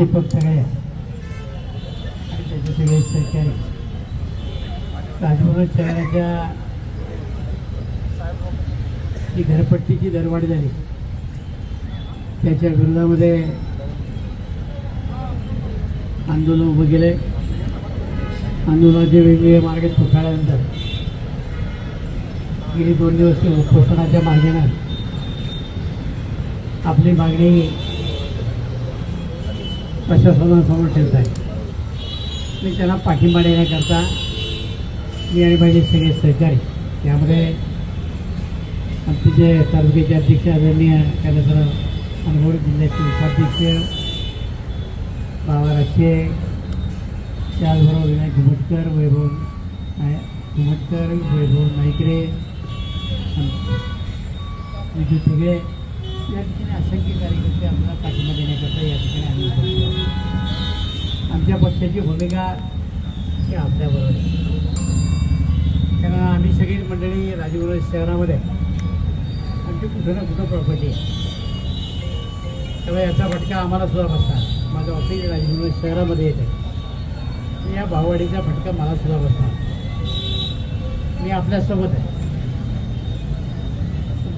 दीपक सगळे आणि त्याचे सगळे सहकारी राजभवन शहराच्या जी घरपट्टीची दरवाढ झाली त्याच्या विरोधामध्ये आंदोलन उभं केलंय आंदोलनाचे वेगवेगळे मार्ग पुकारल्यानंतर गेली दोन दिवस उपोषणाच्या मागणीनं आपली मागणी प्रशासनासमोर ठेवत आहे. मी त्यांना पाठिंबा देण्याकरता मी आणि माझे सगळे सहकारी त्यामध्ये आमचे जे तालुक्याचे अध्यक्ष आदरणीय त्यानंतर अनमोड जिल्ह्याचे उपाध्यक्ष बाबा राशे त्याचबरोबर विनायक घुमटकर वैभव घुमटकर वैभव नाईकरे विद्युत फुगे या ठिकाणी असंख्य कार्यकर्ते आम्हाला पाठिंबा देण्याकरता या ठिकाणी आम्ही आमच्या पक्षाची भूमिका ही आपल्याबरोबर आहे. कारण आम्ही सगळी मंडळी राजगुरू शहरामध्ये आमची कुठं ना कुठं प्रॉपर्टी आहे. तेव्हा याचा फटका आम्हाला सुद्धा बसणार. माझं ऑफिस राजगुरू शहरामध्ये येत आहे. या भाववाडीचा फटका मला सुद्धा बसणार. मी आपल्यासोबत आहे.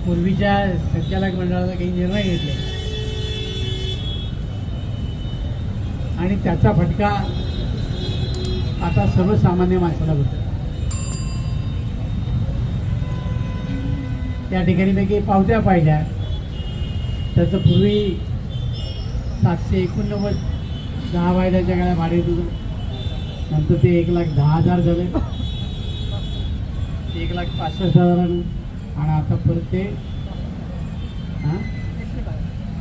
पूर्वीच्या संचालक मंडळाला काही निर्णय घेतले. आणि त्याचा फटका आता सर्वसामान्य माणसाला होतो त्या ठिकाणी मी काही पावत्या पाहिल्या. त्याचं पूर्वी सातशे एकोणनव्वद दहा वायद्याच्या गाड्या भाडे होत होतं. नंतर ते एक लाख दहा हजार झाले. एक लाख पासष्ट हजारानं. आणि आता परत ते हां?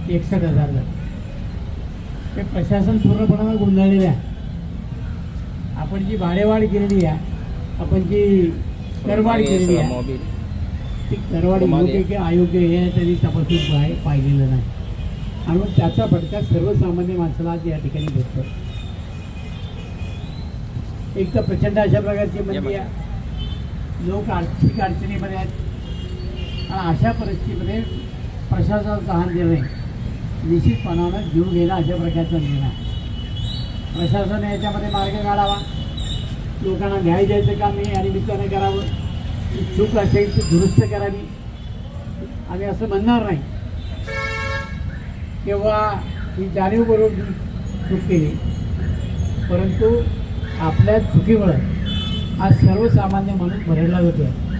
एकसष्ट हजार झाले. ते प्रशासन पूर्णपणानं गोंधळलेलं आहे. आपण जी भाडेवाढ केलेली आहे आपण जी करवाढ केलेली आहे ती करवाढ योग्य की अयोग्य हे त्यांनी तपासून पाय पाहिलेलं नाही. आणि मग त्याचा फटका सर्वसामान्य माणसाला आज या ठिकाणी भेटतो एक तर प्रचंड अशा प्रकारची आहे लोक आर्थिक अडचणीमध्ये आहेत. आणि अशा परिस्थितीमध्ये प्रशासनाचा हा निर्णय निश्चितपणानं जीव घेणं अशा प्रकारचा निर्णय प्रशासन याच्यामध्ये मार्ग काढावा. लोकांना न्याय द्यायचं काम नाही या निमित्तानं करावं. चूक असेल ती दुरुस्त करावी. आम्ही असं म्हणणार नाही. किंवा ही जाणीवपूर्वक चूक केली. परंतु आपल्या चुकीमुळं आज सर्वसामान्य माणूस भरडला जातो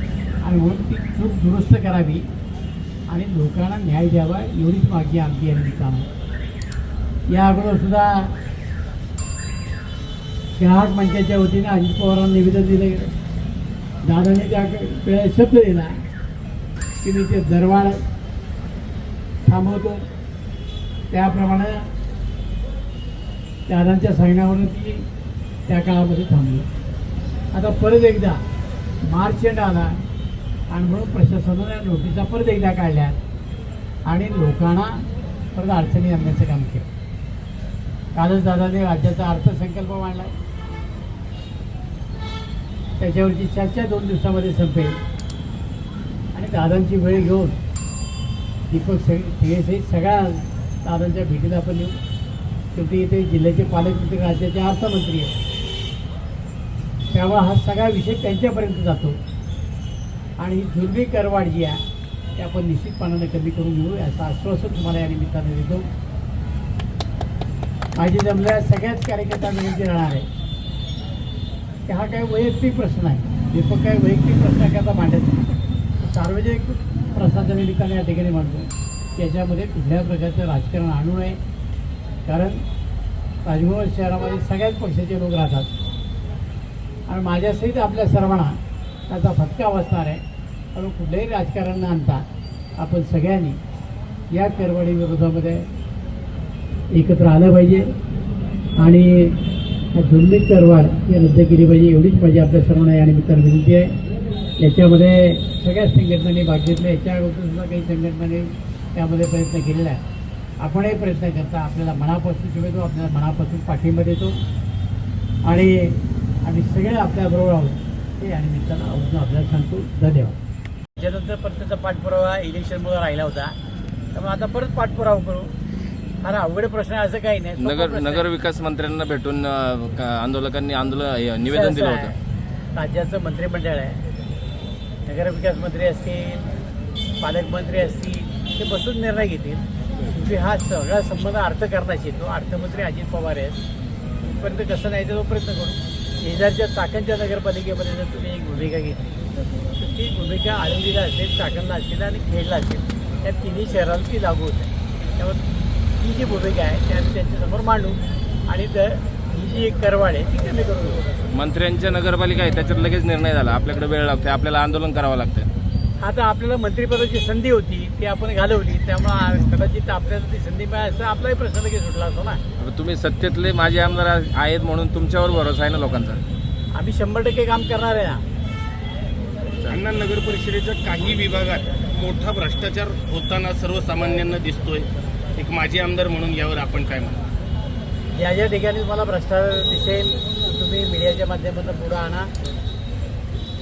आणि म्हणून ती चूक दुरुस्त करावी आणि लोकांना न्याय द्यावा एवढीच मागणी आमची या निमित्तानं या अगोदर सुद्धा ग्राहक मंचाच्या वतीने अजित पवारांना निवेदन दिलं. गेलं दादाने त्या वेळेला शब्द दिला की मी ते दरवाढ थांबवतो. त्याप्रमाणे दादांच्या सांगण्यावरून ती त्या काळामध्ये थांबली. आता परत एकदा मार्च एंड आला. आणि म्हणून प्रशासनाने नोटीसा परत एकदा काढल्या आणि लोकांना परत अडचणी आणण्याचं काम केलं. कालच दादाने राज्याचा अर्थसंकल्प मांडला. त्याच्यावरची चर्चा दोन दिवसामध्ये संपेल. आणि दादांची वेळ घेऊन दीपक सगळे सगळ्या दादांच्या भेटीला आपण येऊ. शेवटी इथे जिल्ह्याचे पालकमंत्री राज्याचे अर्थमंत्री आहेत. त्यामुळे हा सगळा विषय त्यांच्यापर्यंत जातो. आणि ही जुलमी जी आहे ते आपण निश्चितपणाने कमी करून घेऊ याचं आश्वासन तुम्हाला या निमित्ताने देतो. माझी जमल्या सगळ्याच कार्यकर्ता विनंती राहणार आहे की हा काही वैयक्तिक प्रश्न आहे. दीपक काही वैयक्तिक प्रश्नाकरता मांडत नाही. सार्वजनिक प्रश्नाच्या निमित्ताने या ठिकाणी मांडतो. त्याच्यामध्ये कुठल्या प्रकारचं राजकारण आणू नये. कारण राजभवन शहरामध्ये सगळ्याच पक्षाचे लोक राहतात. आणि माझ्यासहित आपल्या सर्वांना त्याचा फटका बसणार आहे पण कुठल्याही राजकारण न आणता आपण सगळ्यांनी या करवाडी विरोधामध्ये एकत्र आलं पाहिजे. आणि दुर्मिळ करवाड ही रद्द केली पाहिजे एवढीच माझी आपल्या सर्वांना या निमित्तानं विनंती आहे. याच्यामध्ये सगळ्याच संघटनांनी भाग घेतला. याच्या अगोदर काही संघटनांनी त्यामध्ये प्रयत्न केलेला आहे. आपणही प्रयत्न करता. आपल्याला मनापासून शुभेतो आपल्याला मनापासून पाठिंबा देतो. आणि आम्ही सगळे आपल्याबरोबर आहोत. हे या निमित्तानं आवर्जून आपल्याला सांगतो धन्यवाद. त्याच्यानंतर परत त्याचा पाठपुरावा इलेक्शनमुळे राहिला होता. त्यामुळे आता परत पाठपुरावा करू. फार अवघड प्रश्न आहे असं काही नाही. नगर. नगर विकास मंत्र्यांना भेटून आंदोलकांनी आंदोलन निवेदन दिलं आहे, होतं. राज्याचं मंत्रिमंडळ आहे. नगरविकास मंत्री असतील पालकमंत्री असतील ते बसून निर्णय घेतील. शेवटी हा सगळा संबंध अर्थकारणाशी तो अर्थमंत्री अजित पवार आहेत. तिथपर्यंत कसं नाही तर तो प्रयत्न करू. शेजारच्या चाकणच्या नगरपालिकेपर्यंत तुम्ही एक भूमिका घेतली तर ती भूमिका आळंदीला असेल चाकणला असेल आणि खेडला असेल त्या तिन्ही शहराला ती लागू होते. त्यामुळे ती जी भूमिका आहे त्या त्यांच्यासमोर मांडू. आणि तर ही जी एक करवाड आहे ती कमी करून मंत्र्यांच्या नगरपालिका आहे त्याच्यात लगेच निर्णय झाला. आपल्याकडे वेळ लागते आपल्याला आंदोलन करावं लागतं आता आपल्याला मंत्रिपदाची संधी होती ती आपण घालवली. त्यामुळे कदाचित आपल्याला ती संधी मिळाली असं आपलाही प्रश्न लगेच सुटला असतो ना. तुम्ही सत्तेतले माझे आमदार आहेत म्हणून तुमच्यावर भरोसा आहे ना लोकांचा? आम्ही शंभर टक्के काम करणार आहे ना. अण्णा नगर परिषदेच्या काही विभागात मोठा भ्रष्टाचार होताना सर्वसामान्यांना दिसतोय. एक माजी आमदार म्हणून यावर आपण काय म्हणतो ज्या ज्या ठिकाणी मला भ्रष्टाचार दिसेल. तुम्ही मीडियाच्या माध्यमातून पुढं आणा.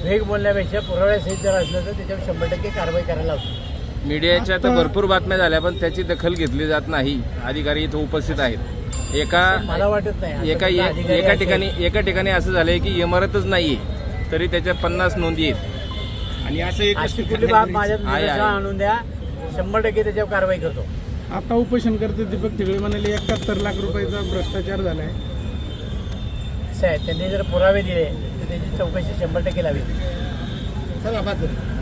वेग बोलण्यापेक्षा पुराव्यासहित जर असलं तर त्याच्यावर शंभर टक्के कारवाई करायला हवी मीडियाच्या तर भरपूर बातम्या झाल्या पण त्याची दखल घेतली जात नाही. अधिकारी इथं उपस्थित आहेत. एका मला वाटत नाही. एका अधिकारी एका असेल- ठिकाणी एका ठिकाणी असं झालंय की इमारतच नाहीये तरी त्याच्या पन्नास नोंदी आहेत. आणि असं एक अशी कुठली बाब माझ्या आहे, आहे. निदर्शनास आणून द्या. शंभर टक्के त्याच्यावर कारवाई करतो. आता उपोषण करते दीपक तिगळे म्हणाले एकाहत्तर लाख रुपयाचा भ्रष्टाचार झालाय. असं आहे त्यांनी जर पुरावे दिले त्याची चौकशी शंभर टक्के लावी चला बाजूला.